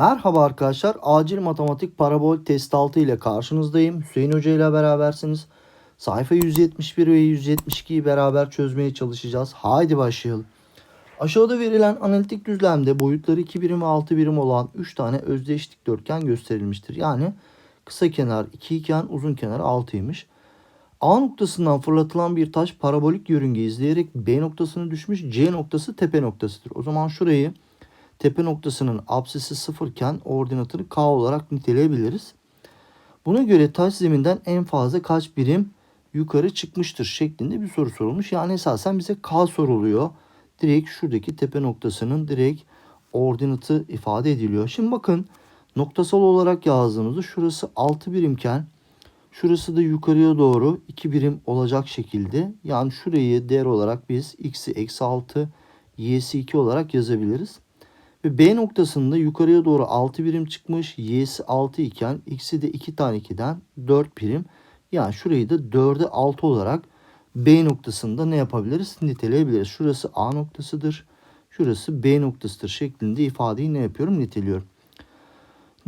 Merhaba arkadaşlar. Acil Matematik Parabol Test 6 ile karşınızdayım. Hüseyin Hoca ile berabersiniz. Sayfa 171 ve 172'yi beraber çözmeye çalışacağız. Haydi başlayalım. Aşağıda verilen analitik düzlemde boyutları 2 birim ve 6 birim olan 3 tane özdeş dikdörtgen gösterilmiştir. Yani kısa kenar 2 iken uzun kenar 6'ymış. A noktasından fırlatılan bir taş parabolik yörünge izleyerek B noktasına düşmüş. C noktası tepe noktasıdır. O zaman şurayı tepe noktasının apsisi sıfırken ordinatını K olarak niteleyebiliriz. Buna göre taş zeminden en fazla kaç birim yukarı çıkmıştır şeklinde bir soru sorulmuş. Yani esasen bize K soruluyor. Direkt şuradaki tepe noktasının direkt ordinatı ifade ediliyor. Şimdi bakın noktasal olarak yazdığımızda şurası 6 birimken şurası da yukarıya doğru 2 birim olacak şekilde. Yani şurayı değer olarak biz x'i eksi 6 y'si 2 olarak yazabiliriz. B noktasında yukarıya doğru 6 birim çıkmış. Y'si 6 iken x'i de 2 tane 2'den 4 birim. Yani şurayı da 4'e 6 olarak B noktasında ne yapabiliriz? Niteleyebiliriz. Şurası A noktasıdır. Şurası B noktasıdır şeklinde ifadeyi ne yapıyorum? Niteliyorum.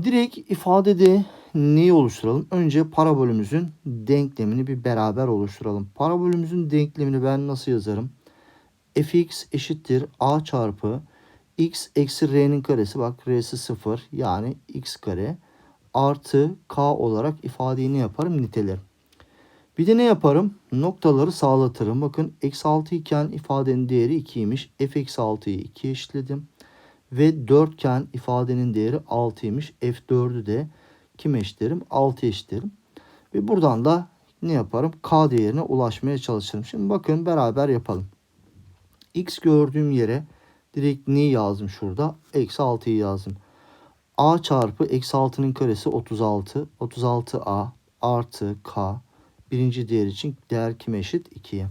Direkt ifadede neyi oluşturalım? Önce parabolümüzün denklemini bir beraber oluşturalım. Parabolümüzün denklemini ben nasıl yazarım? fx eşittir a çarpı x eksi r'nin karesi bak r'si 0 yani x kare artı k olarak ifadeyi ne yaparım nitelerim. Bir de ne yaparım? Noktaları sağlatırım. Bakın eksi 6 iken ifadenin değeri 2'ymiş. f eksi 6'yı 2 eşitledim. Ve 4 iken ifadenin değeri 6'ymış. f4'ü de kime eşitlerim? 6 eşitlerim. Ve buradan da ne yaparım? K değerine ulaşmaya çalışırım. Şimdi bakın beraber yapalım. X gördüğüm yere direkt neyi yazdım şurada? Eksi 6'yı yazdım. A çarpı eksi 6'nın karesi 36. 36A artı K. Birinci değer için değer kime eşit? 2'ye.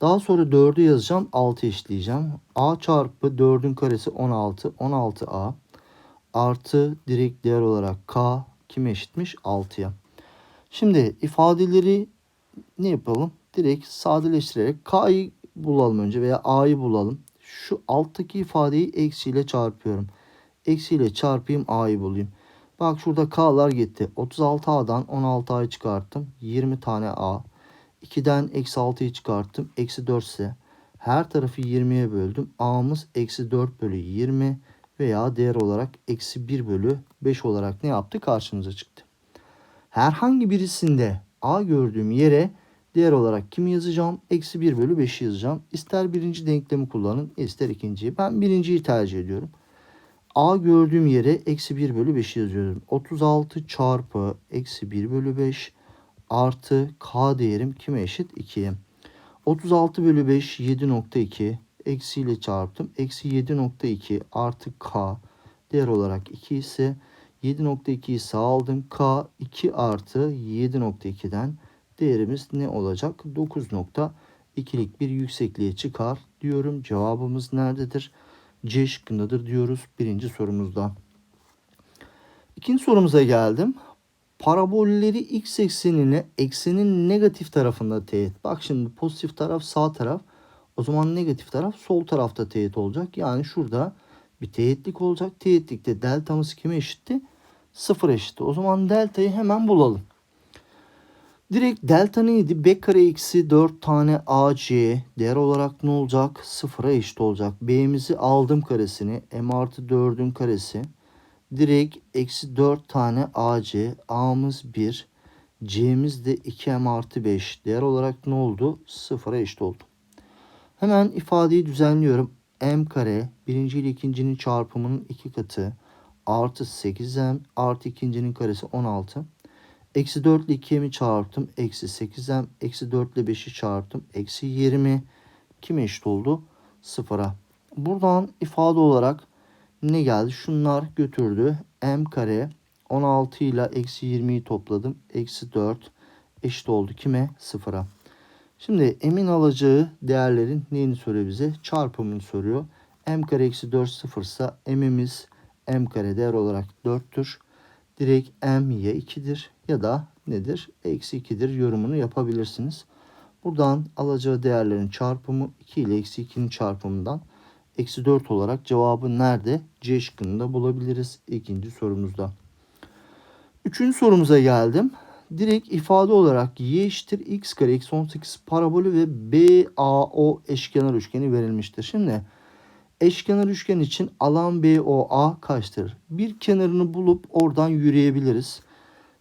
Daha sonra 4'ü yazacağım. 6 eşitleyeceğim. A çarpı 4'ün karesi 16. 16A artı direkt değer olarak K kime eşitmiş? 6'ya. Şimdi ifadeleri ne yapalım? Direkt sadeleştirerek K'yı bulalım önce veya A'yı bulalım. Şu alttaki ifadeyi eksiyle çarpıyorum. Eksiyle çarpayım A'yı bulayım. Bak şurada K'lar gitti. 36A'dan 16A'yı çıkarttım. 20 tane A. 2'den eksi 6'yı çıkarttım. Eksi 4 ise her tarafı 20'ye böldüm. A'mız eksi 4 bölü 20 veya değer olarak eksi 1 bölü 5 olarak ne yaptı? Karşımıza çıktı. Herhangi birisinde A gördüğüm yere değer olarak kimi yazacağım? Eksi 1 bölü 5'i yazacağım. İster birinci denklemi kullanın ister ikinciyi. Ben birinciyi tercih ediyorum. A gördüğüm yere eksi 1 bölü 5'i yazıyorum. 36 çarpı eksi 1 bölü 5 artı K değerim kime eşit? 2'ye. 36 bölü 5 7.2 eksiyle çarptım. Eksi 7.2 artı K değer olarak 2 ise 7.2'yi sağ aldım. K 2 artı 7.2'den değerimiz ne olacak? 9.2'lik bir yüksekliğe çıkar diyorum. Cevabımız nerededir? C şıkkındadır diyoruz birinci sorumuzda. İkinci sorumuza geldim. Parabolleri x eksenine eksenin negatif tarafında teğet. Bak şimdi pozitif taraf sağ taraf. O zaman negatif taraf sol tarafta teğet olacak. Yani şurada bir teğetlik olacak. Teğetlikte deltamız kime eşitti? Sıfır eşitti. O zaman deltayı hemen bulalım. Direkt delta neydi? B kare eksi 4 tane AC değer olarak ne olacak? Sıfıra eşit olacak. B'mizi aldım karesini. M artı 4'ün karesi. Direkt eksi 4 tane AC. A'mız 1. C'miz de 2M artı 5. Değer olarak ne oldu? Sıfıra eşit oldu. Hemen ifadeyi düzenliyorum. M kare birinci ile ikincinin çarpımının iki katı. Artı 8M artı ikincinin karesi 16. Eksi 4 ile 2'ye mi çarptım? Eksi 8'den eksi 4 ile 5'i çarptım. Eksi 20 kime eşit oldu? Sıfıra. Buradan ifade olarak ne geldi? Şunlar götürdü. M kare 16 ile eksi 20'yi topladım. Eksi 4 eşit oldu kime? Sıfıra. Şimdi m'in alacağı değerlerin neyini soruyor bize? Çarpımını soruyor. m kare eksi 4 sıfırsa m'imiz m kare değer olarak 4'tür direkt m ya 2'dir ya da nedir? Eksi 2'dir yorumunu yapabilirsiniz. Buradan alacağı değerlerin çarpımı 2 ile eksi 2'nin çarpımından eksi 4 olarak cevabı nerede? C şıkkında bulabiliriz ikinci sorumuzda. Üçüncü sorumuza geldim. Direkt ifade olarak y eşittir x kare eksi 18 parabolü ve BAO eşkenar üçgeni verilmiştir. Şimdi eşkenar üçgen için alan BOA kaçtır? Bir kenarını bulup oradan yürüyebiliriz.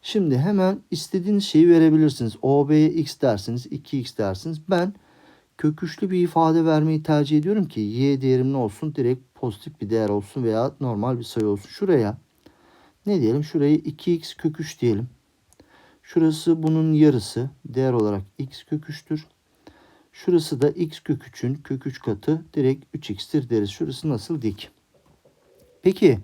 Şimdi hemen istediğiniz şeyi verebilirsiniz. OB'ye x dersiniz, 2x dersiniz. Ben köküçlü bir ifade vermeyi tercih ediyorum ki y değerim ne olsun? Direkt pozitif bir değer olsun veya normal bir sayı olsun. Şuraya ne diyelim? Şurayı 2x kök 3 diyelim. Şurası bunun yarısı. Değer olarak x kök 3'tür. Şurası da x kök 3'ün kök 3 katı direkt 3x'tir deriz. Şurası nasıl dik? Peki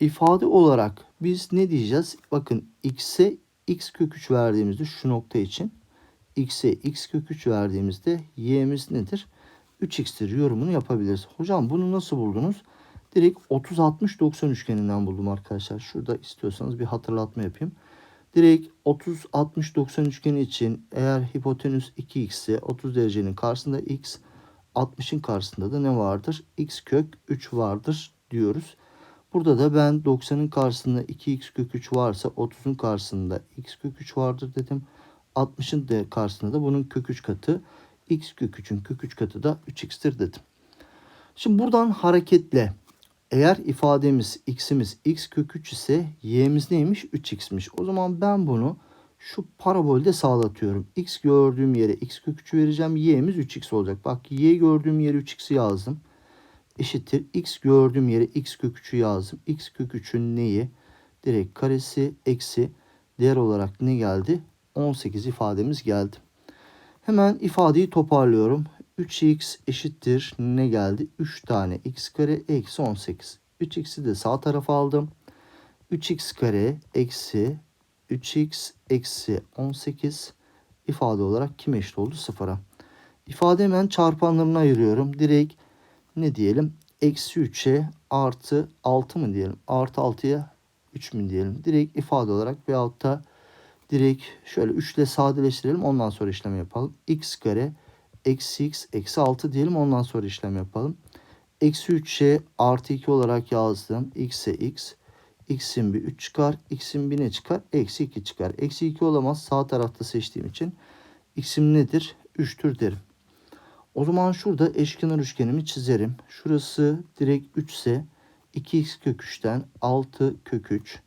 ifade olarak biz ne diyeceğiz? Bakın x'e x kök 3 verdiğimizde şu nokta için x'e x kök 3 verdiğimizde y'miz nedir? 3x'tir yorumunu yapabiliriz. Hocam bunu nasıl buldunuz? Direkt 30 60 90 üçgeninden buldum arkadaşlar. Şurada istiyorsanız bir hatırlatma yapayım. Direkt 30 60 90 üçgeni için eğer hipotenüs 2x ise 30 derecenin karşısında x 60'ın karşısında da ne vardır? x kök 3 vardır diyoruz. Burada da ben 90'ın karşısında 2x kök 3 varsa 30'un karşısında x kök 3 vardır dedim. 60'ın da karşısında da bunun kök 3 katı x kök 3'ün kök 3 katı da 3x'tir dedim. Şimdi buradan hareketle eğer ifademiz x'imiz x kök 3 ise y'miz neymiş? 3x'miş. O zaman ben bunu şu parabolde sağlatıyorum. x gördüğüm yere x kök 3'ü vereceğim. y'miz 3x olacak. Bak y gördüğüm yere 3x'i yazdım. Eşittir x gördüğüm yere x kök 3'ü yazdım. x kök 3'ün neyi? Direkt karesi eksi değer olarak ne geldi? 18 ifademiz geldi. Hemen ifadeyi toparlıyorum. 3x eşittir ne geldi? 3 tane x kare eksi 18. 3x'i de sağ tarafa aldım. 3x kare eksi 3x eksi 18 ifade olarak kim eşit oldu? Sıfıra. İfade hemen çarpanlarına ayırıyorum. Direkt ne diyelim? Eksi 3'e artı 6 mı diyelim? Artı 6'ya 3 mü diyelim? Direkt ifade olarak veyahut da direkt şöyle 3 ile sadeleştirelim. Ondan sonra işlem yapalım. x kare eksi x eksi 6 diyelim ondan sonra işlem yapalım. Eksi 3'e artı 2 olarak yazdım. x'e x. x'in bir 3 çıkar. x'in bir ne çıkar? Eksi 2 çıkar. Eksi 2 olamaz. Sağ tarafta seçtiğim için. x'im nedir? 3'tür derim. O zaman şurada eşkenar üçgenimi çizerim. Şurası direkt 3 ise 2x kök 3'ten 6 kök 3.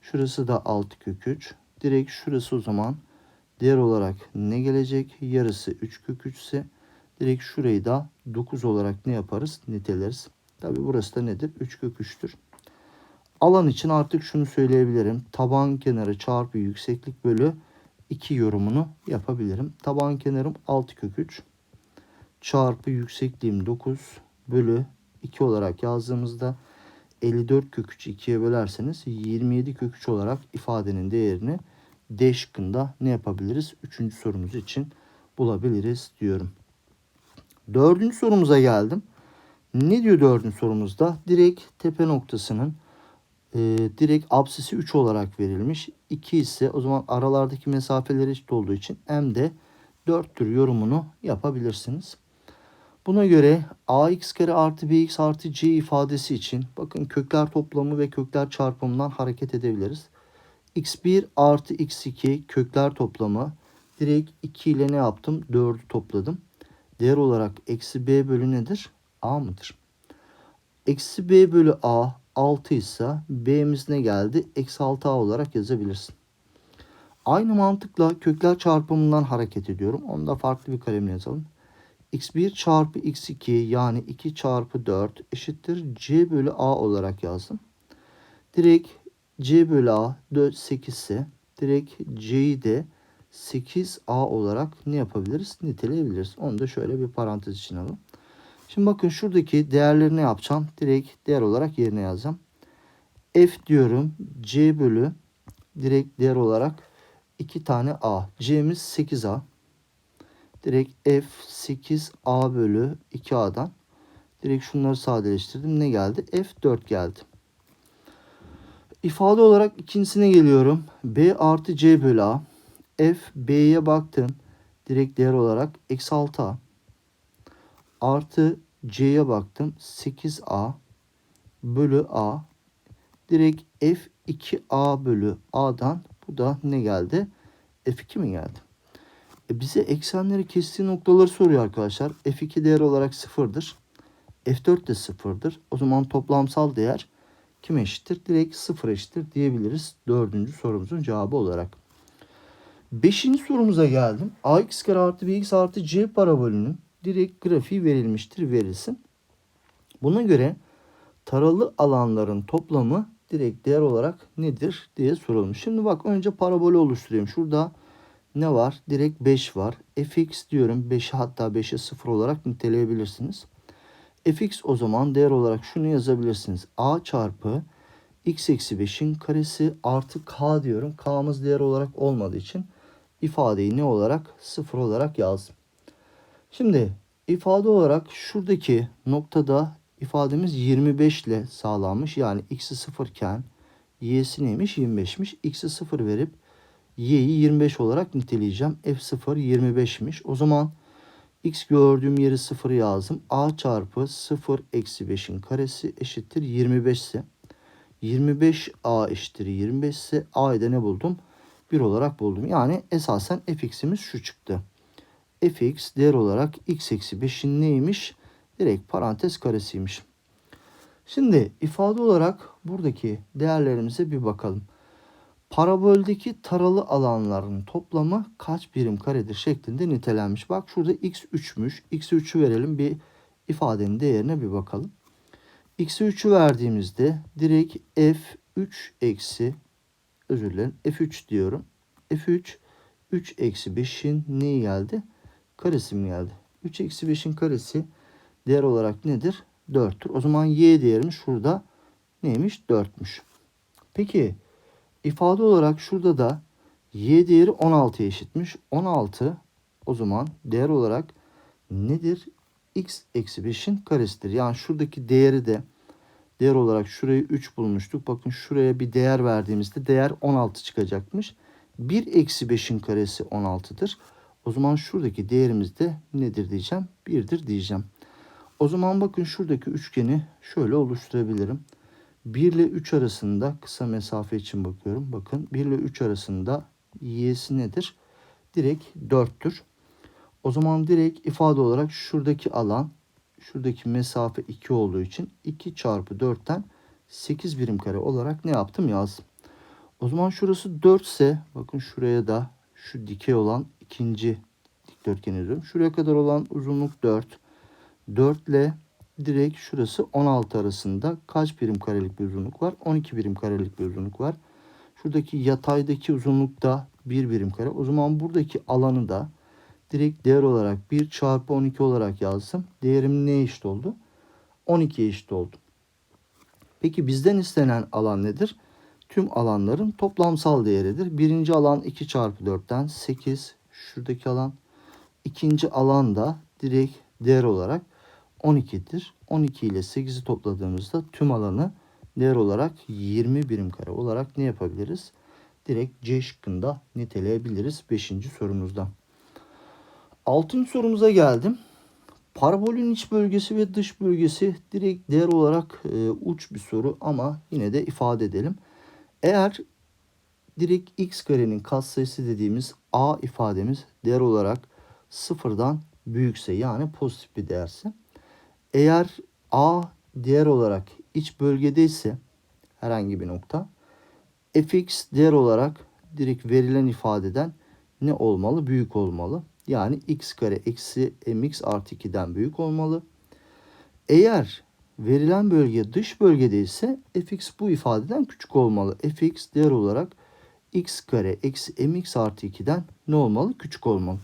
Şurası da 6 kök 3. Direkt şurası o zaman Değer olarak ne gelecek? Yarısı 3 kök 3 ise direkt şurayı da 9 olarak ne yaparız? Niteleriz. Tabi burası da nedir? 3 kök 3'tür. Alan için artık şunu söyleyebilirim. Taban kenarı çarpı yükseklik bölü 2 yorumunu yapabilirim. Taban kenarım 6 kök 3 çarpı yüksekliğim 9 bölü 2 olarak yazdığımızda 54 kök 3 2'ye bölerseniz 27 kök 3 olarak ifadenin değerini D şıkkında ne yapabiliriz? Üçüncü sorumuz için bulabiliriz diyorum. Dördüncü sorumuza geldim. Ne diyor dördüncü sorumuzda? Direkt tepe noktasının e, direkt apsisi 3 olarak verilmiş. 2 ise o zaman aralardaki mesafeler eşit olduğu için M de 4'tür yorumunu yapabilirsiniz. Buna göre ax kare artı bx artı c ifadesi için bakın kökler toplamı ve kökler çarpımından hareket edebiliriz x1 artı x2 kökler toplamı. Direkt 2 ile ne yaptım? 4'ü topladım. Değer olarak eksi b bölü nedir? a mıdır? Eksi b bölü a 6 ise b'miz ne geldi? Eksi 6a olarak yazabilirsin. Aynı mantıkla kökler çarpımından hareket ediyorum. Onu da farklı bir kalemle yazalım. x1 çarpı x2 yani 2 çarpı 4 eşittir c bölü a olarak yazdım. Direkt C bölü A 4 8 ise direkt C'yi de 8A olarak ne yapabiliriz? Niteleyebiliriz. Onu da şöyle bir parantez için alalım. Şimdi bakın şuradaki değerleri ne yapacağım? Direkt değer olarak yerine yazacağım. F diyorum. C bölü direkt değer olarak 2 tane A. C'miz 8A. Direkt F 8A bölü 2A'dan direkt şunları sadeleştirdim. Ne geldi? F 4 geldi. İfade olarak ikincisine geliyorum. B artı C bölü A. F B'ye baktım. Direkt değer olarak eksi 6A. Artı C'ye baktım. 8A bölü A. Direkt F2A bölü A'dan bu da ne geldi? F2 mi geldi? E bize eksenleri kestiği noktaları soruyor arkadaşlar. F2 değer olarak sıfırdır. F4 de sıfırdır. O zaman toplamsal değer kime eşittir? Direkt sıfır eşittir diyebiliriz. Dördüncü sorumuzun cevabı olarak. Beşinci sorumuza geldim. ax kare artı bx artı c parabolünün direkt grafiği verilmiştir verilsin. Buna göre taralı alanların toplamı direkt değer olarak nedir diye sorulmuş. Şimdi bak önce parabolü oluşturayım. Şurada ne var? Direkt 5 var. fx diyorum 5'i hatta 5'e 0 olarak niteleyebilirsiniz. Fx o zaman değer olarak şunu yazabilirsiniz. a çarpı x eksi 5'in karesi artı k diyorum. k'mız değer olarak olmadığı için ifadeyi ne olarak? 0 olarak yazdım. Şimdi ifade olarak şuradaki noktada ifademiz 25 ile sağlanmış. Yani x'i 0 iken y'si neymiş? 25'miş. x'i 0 verip y'yi 25 olarak niteleyeceğim. f0 25'miş. O zaman x gördüğüm yeri 0 yazdım. a çarpı 0 eksi 5'in karesi eşittir 25 ise 25 a eşittir 25 ise a'yı da ne buldum? 1 olarak buldum. Yani esasen fx'imiz şu çıktı. fx değer olarak x eksi 5'in neymiş? Direkt parantez karesiymiş. Şimdi ifade olarak buradaki değerlerimize bir bakalım. Paraboldeki taralı alanların toplamı kaç birim karedir şeklinde nitelenmiş. Bak şurada x 3'müş. x'e 3'ü verelim bir ifadenin değerine bir bakalım. x'e 3'ü verdiğimizde direkt f3 eksi özür dilerim f3 diyorum. f3 3 eksi 5'in neyi geldi? Karesi mi geldi? 3 eksi 5'in karesi değer olarak nedir? 4'tür. O zaman y değerimiz şurada neymiş? 4'müş. Peki ifade olarak şurada da y değeri 16'ya eşitmiş. 16 o zaman değer olarak nedir? x eksi 5'in karesidir. Yani şuradaki değeri de değer olarak şurayı 3 bulmuştuk. Bakın şuraya bir değer verdiğimizde değer 16 çıkacakmış. 1 eksi 5'in karesi 16'dır. O zaman şuradaki değerimiz de nedir diyeceğim? 1'dir diyeceğim. O zaman bakın şuradaki üçgeni şöyle oluşturabilirim. 1 ile 3 arasında kısa mesafe için bakıyorum. Bakın 1 ile 3 arasında y'si nedir? Direkt 4'tür. O zaman direkt ifade olarak şuradaki alan şuradaki mesafe 2 olduğu için 2 çarpı 4'ten 8 birim kare olarak ne yaptım yazdım. O zaman şurası 4 ise bakın şuraya da şu dikey olan ikinci dikdörtgen yazıyorum. Şuraya kadar olan uzunluk 4. 4 ile direkt şurası 16 arasında kaç birim karelik bir uzunluk var? 12 birim karelik bir uzunluk var. Şuradaki yataydaki uzunluk da 1 birim kare. O zaman buradaki alanı da direkt değer olarak 1 çarpı 12 olarak yazdım. Değerim ne eşit oldu? 12 eşit oldu. Peki bizden istenen alan nedir? Tüm alanların toplamsal değeridir. Birinci alan 2 çarpı 4'ten 8. Şuradaki alan. İkinci alan da direkt değer olarak 12'dir. 12 ile 8'i topladığımızda tüm alanı değer olarak 20 birim kare olarak ne yapabiliriz? Direkt C şıkkında niteleyebiliriz 5. sorumuzda. 6. sorumuza geldim. Parabolün iç bölgesi ve dış bölgesi direkt değer olarak e, uç bir soru ama yine de ifade edelim. Eğer direkt x karenin katsayısı dediğimiz a ifademiz değer olarak sıfırdan büyükse yani pozitif bir değerse eğer A değer olarak iç bölgedeyse herhangi bir nokta fx değer olarak direkt verilen ifadeden ne olmalı? Büyük olmalı. Yani x kare eksi mx artı 2'den büyük olmalı. Eğer verilen bölge dış bölgede ise fx bu ifadeden küçük olmalı. fx değer olarak x kare eksi mx artı 2'den ne olmalı? Küçük olmalı.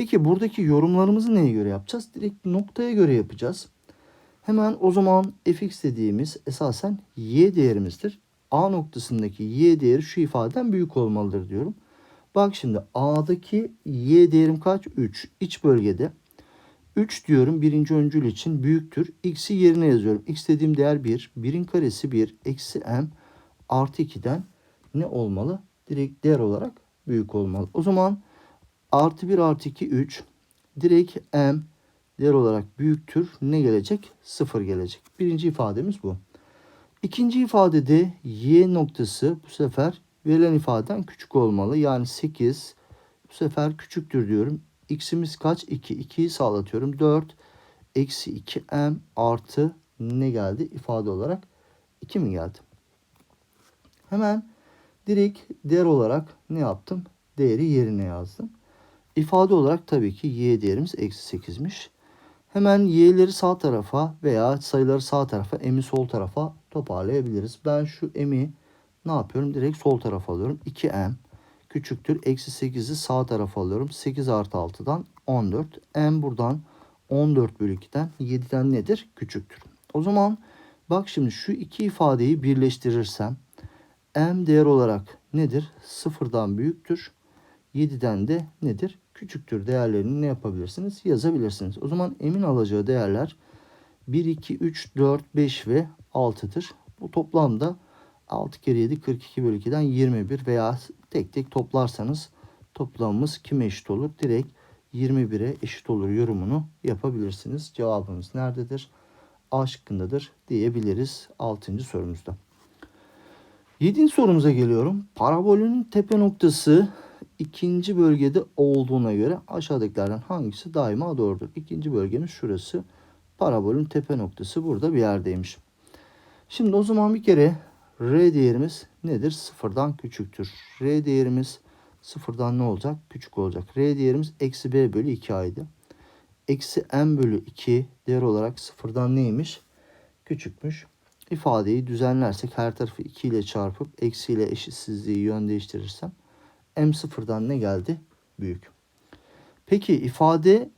Peki buradaki yorumlarımızı neye göre yapacağız? Direkt noktaya göre yapacağız. Hemen o zaman fx dediğimiz esasen y değerimizdir. A noktasındaki y değeri şu ifadeden büyük olmalıdır diyorum. Bak şimdi A'daki y değerim kaç? 3. İç bölgede 3 diyorum birinci öncül için büyüktür. X'i yerine yazıyorum. X dediğim değer 1. 1'in karesi 1. Eksi m artı 2'den ne olmalı? Direkt değer olarak büyük olmalı. O zaman artı 1 artı 2 3. Direkt m değer olarak büyüktür. Ne gelecek? 0 gelecek. Birinci ifademiz bu. İkinci ifadede y noktası bu sefer verilen ifadeden küçük olmalı. Yani 8 bu sefer küçüktür diyorum. X'imiz kaç? 2. 2'yi sağlatıyorum. 4 eksi 2m artı ne geldi? ifade olarak 2 mi geldi? Hemen direkt değer olarak ne yaptım? Değeri yerine yazdım. İfade olarak tabii ki y değerimiz eksi 8'miş. Hemen y'leri sağ tarafa veya sayıları sağ tarafa, m'i sol tarafa toparlayabiliriz. Ben şu m'i ne yapıyorum? Direkt sol tarafa alıyorum. 2m küçüktür. Eksi 8'i sağ tarafa alıyorum. 8 artı 6'dan 14. m buradan 14 bölü 2'den 7'den nedir? Küçüktür. O zaman bak şimdi şu iki ifadeyi birleştirirsem m değer olarak nedir? Sıfırdan büyüktür. 7'den de nedir? Küçüktür değerlerini ne yapabilirsiniz? Yazabilirsiniz. O zaman m'in alacağı değerler 1, 2, 3, 4, 5 ve 6'dır. Bu toplamda 6 kere 7 42 bölü 2'den 21 veya tek tek toplarsanız toplamımız kime eşit olur? Direkt 21'e eşit olur yorumunu yapabilirsiniz. Cevabımız nerededir? A şıkkındadır diyebiliriz 6. sorumuzda. 7. sorumuza geliyorum. Parabolün tepe noktası ikinci bölgede olduğuna göre aşağıdakilerden hangisi daima doğrudur? İkinci bölgemiz şurası. Parabolün tepe noktası burada bir yerdeymiş. Şimdi o zaman bir kere R değerimiz nedir? Sıfırdan küçüktür. R değerimiz sıfırdan ne olacak? Küçük olacak. R değerimiz eksi B bölü 2 aydı. Eksi M bölü 2 değer olarak sıfırdan neymiş? Küçükmüş. İfadeyi düzenlersek her tarafı 2 ile çarpıp eksi ile eşitsizliği yön değiştirirsem M sıfırdan ne geldi? Büyük. Peki ifade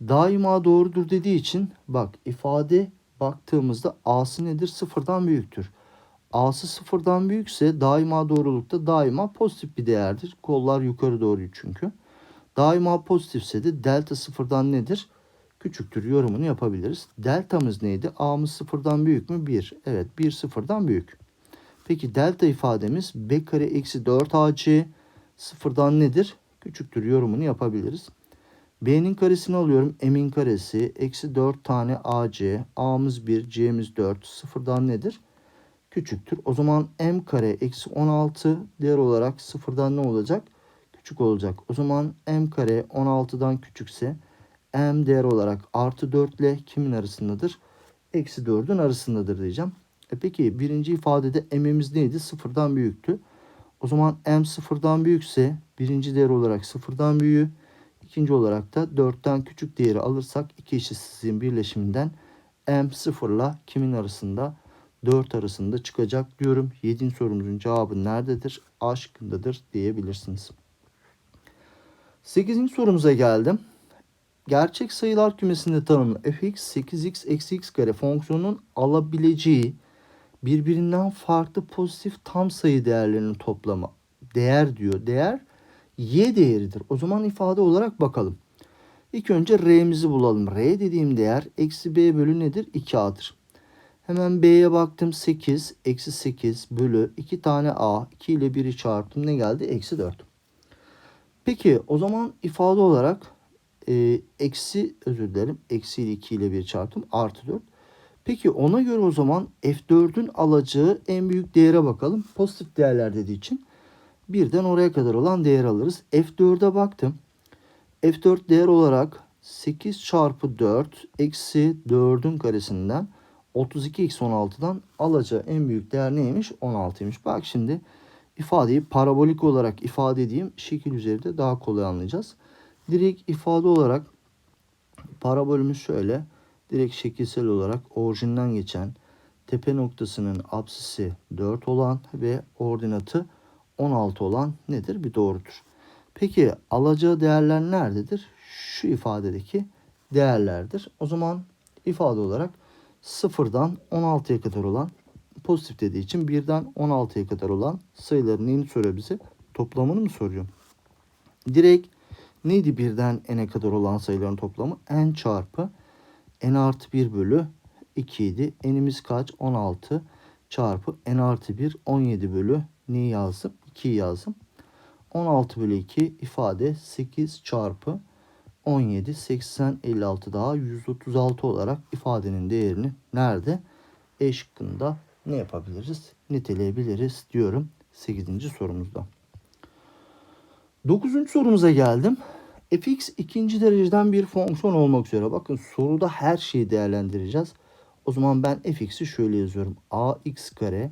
daima doğrudur dediği için bak ifade baktığımızda A'sı nedir? Sıfırdan büyüktür. A'sı sıfırdan büyükse daima doğrulukta daima pozitif bir değerdir. Kollar yukarı doğru çünkü. Daima pozitifse de delta sıfırdan nedir? Küçüktür yorumunu yapabiliriz. Deltamız neydi? A'mız sıfırdan büyük mü? 1. Evet 1 sıfırdan büyük. Peki delta ifademiz B kare eksi 4 AC sıfırdan nedir? Küçüktür yorumunu yapabiliriz. B'nin karesini alıyorum. M'in karesi eksi 4 tane AC. A'mız 1, C'miz 4. Sıfırdan nedir? Küçüktür. O zaman M kare eksi 16 değer olarak sıfırdan ne olacak? Küçük olacak. O zaman M kare 16'dan küçükse M değer olarak artı 4 ile kimin arasındadır? Eksi 4'ün arasındadır diyeceğim. E peki birinci ifadede M'imiz neydi? Sıfırdan büyüktü. O zaman M sıfırdan büyükse birinci değer olarak sıfırdan büyüğü. İkinci olarak da 4'ten küçük değeri alırsak iki eşitsizliğin birleşiminden M sıfırla kimin arasında? 4 arasında çıkacak diyorum. 7. sorumuzun cevabı nerededir? A şıkkındadır diyebilirsiniz. 8. sorumuza geldim. Gerçek sayılar kümesinde tanımlı fx 8x eksi x kare fonksiyonunun alabileceği birbirinden farklı pozitif tam sayı değerlerinin toplamı. Değer diyor. Değer y değeridir. O zaman ifade olarak bakalım. İlk önce r'mizi bulalım. r dediğim değer eksi b bölü nedir? 2a'dır. Hemen b'ye baktım 8 eksi 8 bölü 2 tane a 2 ile 1'i çarptım ne geldi? Eksi 4. Peki o zaman ifade olarak e, eksi özür dilerim eksi ile 2 ile 1 çarptım artı 4. Peki ona göre o zaman F4'ün alacağı en büyük değere bakalım. Pozitif değerler dediği için birden oraya kadar olan değer alırız. F4'e baktım. F4 değer olarak 8 çarpı 4 eksi 4'ün karesinden 32 eksi 16'dan alacağı en büyük değer neymiş? 16'ymış. Bak şimdi ifadeyi parabolik olarak ifade edeyim. Şekil üzerinde daha kolay anlayacağız. Direkt ifade olarak parabolümüz şöyle. Direkt şekilsel olarak orijinden geçen tepe noktasının apsisi 4 olan ve ordinatı 16 olan nedir? Bir doğrudur. Peki alacağı değerler nerededir? Şu ifadedeki değerlerdir. O zaman ifade olarak sıfırdan 16'ya kadar olan pozitif dediği için birden 16'ya kadar olan sayıların neyini soruyor bize? Toplamını mı soruyor? Direkt neydi birden n'e kadar olan sayıların toplamı? n çarpı n artı 1 bölü 2 idi. n'imiz kaç? 16 çarpı n artı 1 17 bölü neyi yazdım? 2'yi yazdım. 16 bölü 2 ifade 8 çarpı 17, 80, 56 daha 136 olarak ifadenin değerini nerede? E şıkkında ne yapabiliriz? Niteleyebiliriz diyorum 8. sorumuzda. 9. sorumuza geldim. Fx ikinci dereceden bir fonksiyon olmak üzere. Bakın soruda her şeyi değerlendireceğiz. O zaman ben fx'i şöyle yazıyorum. ax kare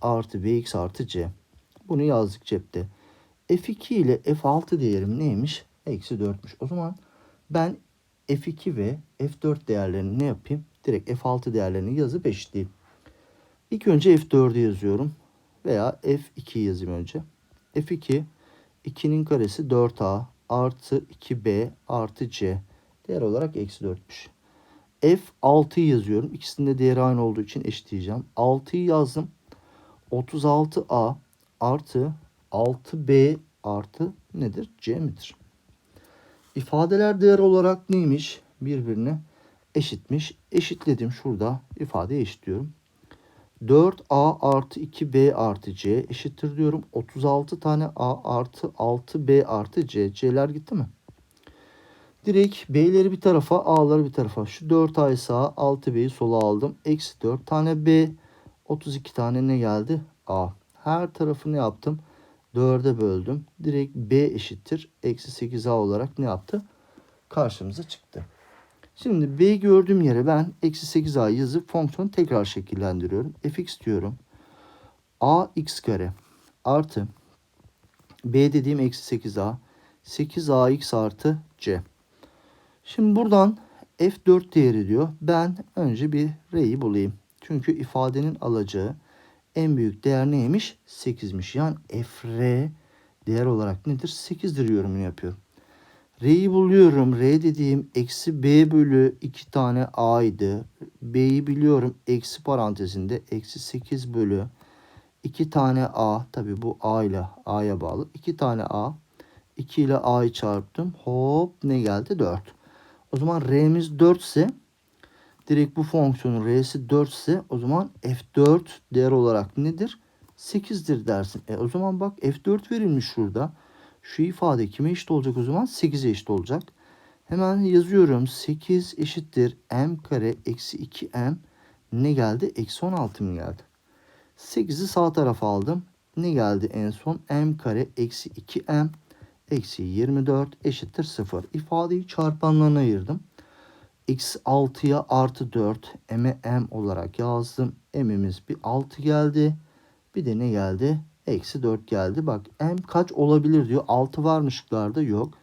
artı bx artı c. Bunu yazdık cepte. f2 ile f6 değerim neymiş? Eksi 4'müş. O zaman ben f2 ve f4 değerlerini ne yapayım? Direkt f6 değerlerini yazıp eşitleyeyim. İlk önce f4'ü yazıyorum. Veya f2 yazayım önce. f2 2'nin karesi 4a artı 2b artı c. Değer olarak eksi 4'müş. f6'yı yazıyorum. İkisinde değeri aynı olduğu için eşitleyeceğim. 6'yı yazdım. 36a artı 6b artı nedir? c midir? İfadeler değer olarak neymiş? Birbirine eşitmiş. Eşitledim şurada. ifadeye eşitliyorum. 4a artı 2b artı c eşittir diyorum. 36 tane a artı 6b artı c. c'ler gitti mi? Direkt b'leri bir tarafa a'ları bir tarafa. Şu 4a'yı sağa 6b'yi sola aldım. Eksi 4 tane b. 32 tane ne geldi? a. Her tarafını yaptım. 4'e böldüm. Direkt b eşittir. Eksi 8a olarak ne yaptı? Karşımıza çıktı. Şimdi b gördüğüm yere ben eksi 8a yazıp fonksiyonu tekrar şekillendiriyorum. fx diyorum. ax kare artı b dediğim eksi 8a 8ax artı c. Şimdi buradan f4 değeri diyor. Ben önce bir r'yi bulayım. Çünkü ifadenin alacağı en büyük değer neymiş? 8'miş. Yani fr değer olarak nedir? 8'dir yorumunu yapıyorum. R'yi buluyorum. R dediğim eksi B bölü 2 tane A'ydı. B'yi biliyorum. Eksi parantezinde eksi 8 bölü 2 tane A. Tabi bu A ile A'ya bağlı. 2 tane A. 2 ile A'yı çarptım. Hop ne geldi? 4. O zaman R'miz 4 ise direkt bu fonksiyonun R'si 4 ise o zaman F4 değer olarak nedir? 8'dir dersin. E o zaman bak F4 verilmiş şurada. Şu ifade kime eşit olacak o zaman? 8'e eşit olacak. Hemen yazıyorum. 8 eşittir m kare eksi 2m ne geldi? Eksi 16 mı geldi? 8'i sağ tarafa aldım. Ne geldi en son? m kare eksi 2m eksi 24 eşittir 0. İfadeyi çarpanlarına ayırdım. Eksi 6'ya artı 4 m'e m olarak yazdım. m'imiz bir 6 geldi. Bir de ne geldi? Eksi 4 geldi. Bak m kaç olabilir diyor. 6 var mı şıklarda? Yok.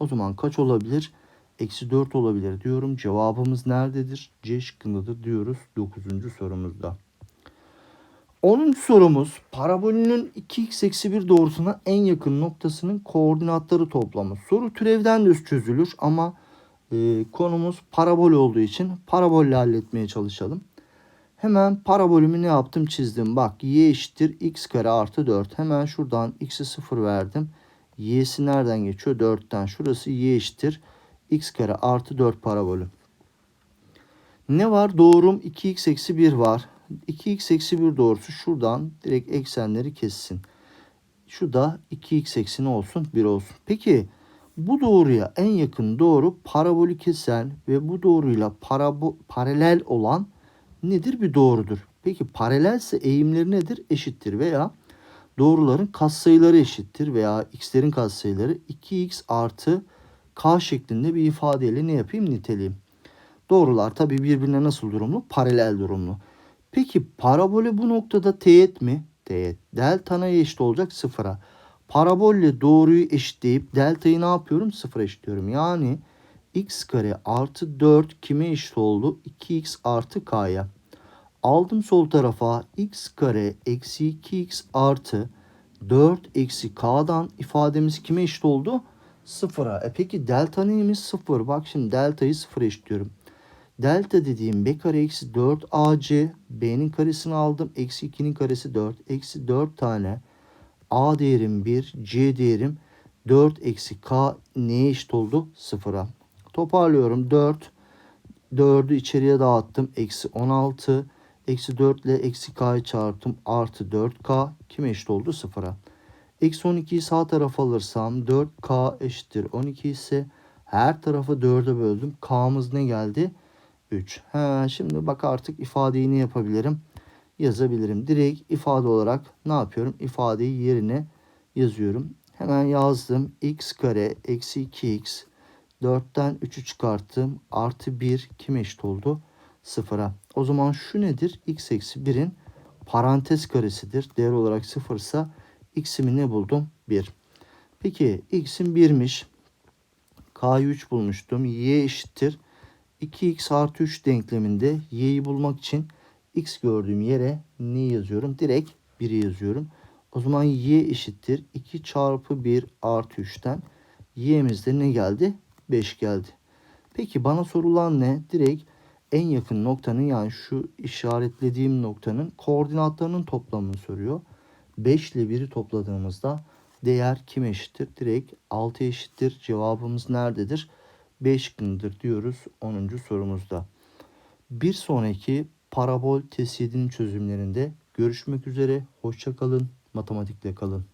O zaman kaç olabilir? Eksi 4 olabilir diyorum. Cevabımız nerededir? C şıkkındadır diyoruz 9. sorumuzda. 10. sorumuz parabolünün 2x eksi 1 doğrusuna en yakın noktasının koordinatları toplamı. Soru türevden de çözülür ama e, konumuz parabol olduğu için parabolle halletmeye çalışalım. Hemen parabolümü ne yaptım çizdim. Bak y eşittir x kare artı 4. Hemen şuradan x'e 0 verdim. y'si nereden geçiyor? 4'ten. Şurası y eşittir x kare artı 4 parabolü. Ne var? Doğrum 2x eksi 1 var. 2x eksi 1 doğrusu şuradan direkt eksenleri kessin. Şu da 2x eksi ne olsun? 1 olsun. Peki bu doğruya en yakın doğru parabolü kesen ve bu doğruyla parabo paralel olan nedir? Bir doğrudur. Peki paralelse eğimleri nedir? Eşittir veya doğruların katsayıları eşittir veya x'lerin katsayıları 2x artı k şeklinde bir ifadeyle ne yapayım? Niteleyeyim. Doğrular tabi birbirine nasıl durumlu? Paralel durumlu. Peki parabole bu noktada teğet mi? Teğet. Delta neye eşit olacak? Sıfıra. Parabolle doğruyu eşitleyip deltayı ne yapıyorum? Sıfıra eşitliyorum. Yani x kare artı 4 kime eşit oldu? 2x artı k'ya. Aldım sol tarafa x kare eksi 2x artı 4 eksi k'dan ifademiz kime eşit oldu? Sıfıra. E peki delta neyimiz? Sıfır. Bak şimdi deltayı sıfıra eşitliyorum. Delta dediğim b kare eksi 4 ac. b'nin karesini aldım. Eksi 2'nin karesi 4. Eksi 4 tane a değerim 1. c değerim 4 eksi k neye eşit oldu? Sıfıra. Toparlıyorum. 4. 4'ü içeriye dağıttım. Eksi 16. Eksi 4 ile eksi k'yı çarptım. Artı 4k kime eşit oldu? Sıfıra. Eksi 12'yi sağ tarafa alırsam 4k eşittir 12 ise Her tarafı 4'e böldüm. K'mız ne geldi? 3. He, şimdi bak artık ifadeyi ne yapabilirim? Yazabilirim. Direkt ifade olarak ne yapıyorum? İfadeyi yerine yazıyorum. Hemen yazdım. x kare eksi 2x 4'ten 3'ü çıkarttım. Artı 1 kim eşit oldu? 0'a. O zaman şu nedir? x eksi 1'in parantez karesidir. Değer olarak 0 ise x'imi ne buldum? 1. Peki x'im 1'miş. K'yı 3 bulmuştum. Y eşittir. 2x artı 3 denkleminde y'yi bulmak için x gördüğüm yere ne yazıyorum? Direkt 1'i yazıyorum. O zaman y eşittir. 2 çarpı 1 artı 3'ten y'mizde ne geldi? 5 geldi. Peki bana sorulan ne? Direkt en yakın noktanın yani şu işaretlediğim noktanın koordinatlarının toplamını soruyor. 5 ile 1'i topladığımızda değer kime eşittir? Direkt 6 eşittir. Cevabımız nerededir? 5 şıkkındır diyoruz 10. sorumuzda. Bir sonraki parabol test 7'nin çözümlerinde görüşmek üzere. Hoşça kalın. Matematikle kalın.